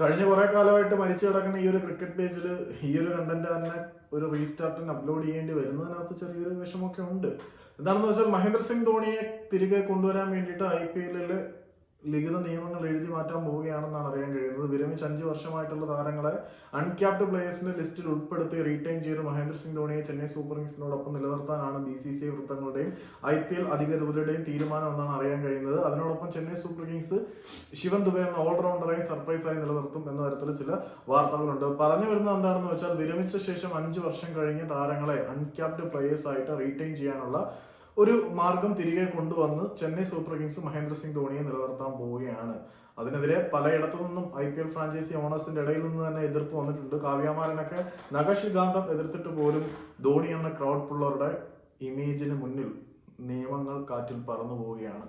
കഴിഞ്ഞ കുറെ കാലമായിട്ട് മരിച്ചു കിടക്കുന്ന ഈ ഒരു ക്രിക്കറ്റ് പേജിൽ ഈ ഒരു കണ്ടന്റ് തന്നെ ഒരു റീസ്റ്റാർട്ടിന് അപ്ലോഡ് ചെയ്യേണ്ടി വരുന്നതിനകത്ത് ചെറിയൊരു വിഷമമൊക്കെ ഉണ്ട്. എന്താണെന്ന് വെച്ചാൽ മഹേന്ദ്ര സിംഗ് ധോണിയെ തിരികെ കൊണ്ടുവരാൻ വേണ്ടിയിട്ട് ഐ പി എല്ലിൽ ലിഖിത നിയമങ്ങൾ എഴുതി മാറ്റാൻ പോവുകയാണെന്നാണ് അറിയാൻ കഴിയുന്നത്. വിരമിച്ച് അഞ്ച് വർഷമായിട്ടുള്ള താരങ്ങളെ അൺക്യാപ്ഡ് പ്ലേയേഴ്സിന്റെ ലിസ്റ്റിൽ ഉൾപ്പെടുത്തി റീറ്റൈൻ ചെയ്ത് മഹേന്ദ്ര സിംഗ് ധോണിയെ ചെന്നൈ സൂപ്പർ കിങ്സിനോടൊപ്പം നിലനിർത്താനാണ് ബി സി സി ഐ വൃത്തങ്ങളുടെയും ഐ പി എൽ അധികൃതരുടെയും തീരുമാനം എന്നാണ് അറിയാൻ കഴിയുന്നത്. അതിനോടൊപ്പം ചെന്നൈ സൂപ്പർ കിങ്സ് ശിവൻ ദുബൈ എന്ന ഓൾറൗണ്ടറായി സർപ്രൈസായി നിലനിർത്തും എന്ന തരത്തിൽ ചില വാർത്തകളുണ്ട്. പറഞ്ഞു വരുന്നത് എന്താണെന്ന് വെച്ചാൽ വിരമിച്ച ശേഷം അഞ്ച് വർഷം കഴിഞ്ഞ് താരങ്ങളെ അൺക്യാപ്ഡ് പ്ലേയേഴ്സ് ആയിട്ട് റീറ്റൈൻ ചെയ്യാനുള്ള ഒരു മാർഗം തിരികെ കൊണ്ടുവന്ന് ചെന്നൈ സൂപ്പർ കിങ്സ് മഹേന്ദ്ര സിംഗ് ധോണിയെ നിലനിർത്താൻ പോവുകയാണ്. അതിനെതിരെ പലയിടത്തു നിന്നും ഐ പി എൽ ഫ്രാഞ്ചൈസി ഓണേഴ്സിന്റെ ഇടയിൽ നിന്ന് തന്നെ എതിർപ്പ് വന്നിട്ടുണ്ട്. കാവ്യമാരനൊക്കെ നഖശികാന്തം എതിർത്തിട്ട് പോലും ധോണി എന്ന ക്രൗഡ് പുള്ളറുടെ ഇമേജിന് മുന്നിൽ നിയമങ്ങൾ കാറ്റിൽ പറന്നു പോവുകയാണ്.